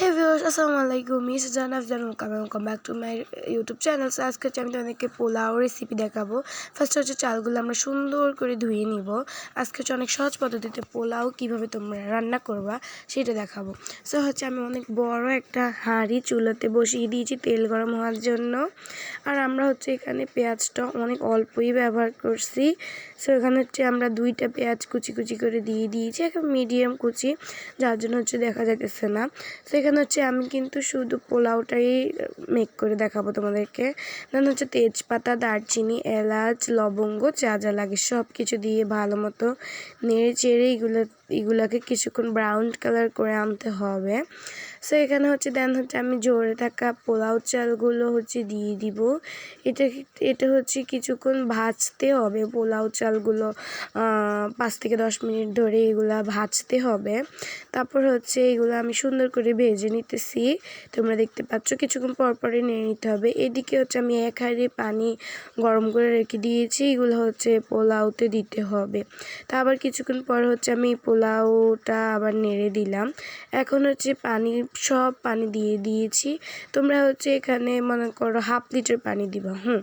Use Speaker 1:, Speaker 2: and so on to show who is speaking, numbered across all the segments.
Speaker 1: হে viewers আসসালামু আলাইকুম miss Jaan Afzan welcome welcome back to my YouTube channel so আজকে হচ্ছে আমি তোমাদেরকে পোলাও রেসিপি দেখাবো। ফার্স্ট হচ্ছে চালগুলো আমরা সুন্দর করে ধুয়ে নিব। আজকে হচ্ছে অনেক সহজ পদ্ধতিতে পোলাও কীভাবে তোমরা রান্না করবা সেটা দেখাবো। সো হচ্ছে আমি অনেক বড় একটা হাঁড়ি চুলাতে বসিয়ে দিয়েছি তেল গরম হওয়ার জন্য। আর আমরা হচ্ছে এখানে পেঁয়াজটা অনেক অল্পই ব্যবহার করছি। সো এখানে হচ্ছে আমরা দুইটা পেঁয়াজ কুচি কুচি করে দিয়ে দিয়েছি এখন মিডিয়াম কুচি। যার জন্য হচ্ছে দেখা যাইতেছে না। তো এখানে হচ্ছে আমি কিন্তু শুধু পোলাওটাই মেক করে দেখাবো তোমাদেরকে। দেন হচ্ছে তেজপাতা, দারচিনি, এলাচ, লবঙ্গ, যা যা লাগে সব কিছু দিয়ে ভালো মতো নেড়ে চেড়ে এগুলো, এগুলোকে কিছুক্ষণ ব্রাউন কালার করে আনতে হবে। সো এখানে হচ্ছে দেন হচ্ছে আমি জোরে থাকা পোলাও চালগুলো হচ্ছে দিয়ে দিব। এটা এটা হচ্ছে কিছুক্ষণ ভাজতে হবে পোলাও চালগুলো। পাঁচ থেকে দশ মিনিট ধরে এগুলা ভাজতে হবে। তারপর হচ্ছে এগুলো আমি সুন্দর করে ভেজে নিতেছি। তোমরা দেখতে পাচ্ছ কিছুক্ষণ পর পরে নিয়ে নিতে হবে। এদিকে হচ্ছে আমি এক হাঁড়ি পানি গরম করে রেখে দিয়েছি। এগুলো হচ্ছে পোলাওতে দিতে হবে। তা আবার কিছুক্ষণ পর হচ্ছে আমি পোলাওটা আবার নেড়ে দিলাম। এখন হচ্ছে পানি সব পানি দিয়ে দিয়েছি। তোমরা হচ্ছে এখানে মনে করো হাফ লিটার পানি দিবা, হুম?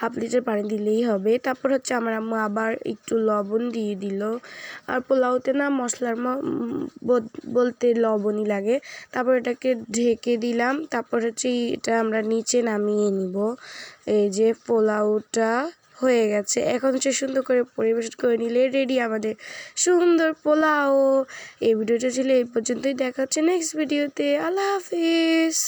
Speaker 1: হাফ লিটার পানি দিলেই হবে। তারপর হচ্ছে আমার আম্মু আবার একটু লবণ দিয়ে দিল। আর পোলাওতে না মশলার বলতে লবণই লাগে। তারপর এটাকে ঢেকে দিলাম। তারপর হচ্ছে এটা আমরা নিচে নামিয়ে নিব। এই যে পোলাওটা হয়ে গেছে। এখন হচ্ছে সুন্দর করে পরিবেশন করে নিলে রেডি আমাদের সুন্দর পোলাও। এই ভিডিওটা ছিল এই পর্যন্তই। দেখা হচ্ছে নেক্সট ভিডিওতে আল্লাহ হাফিজ।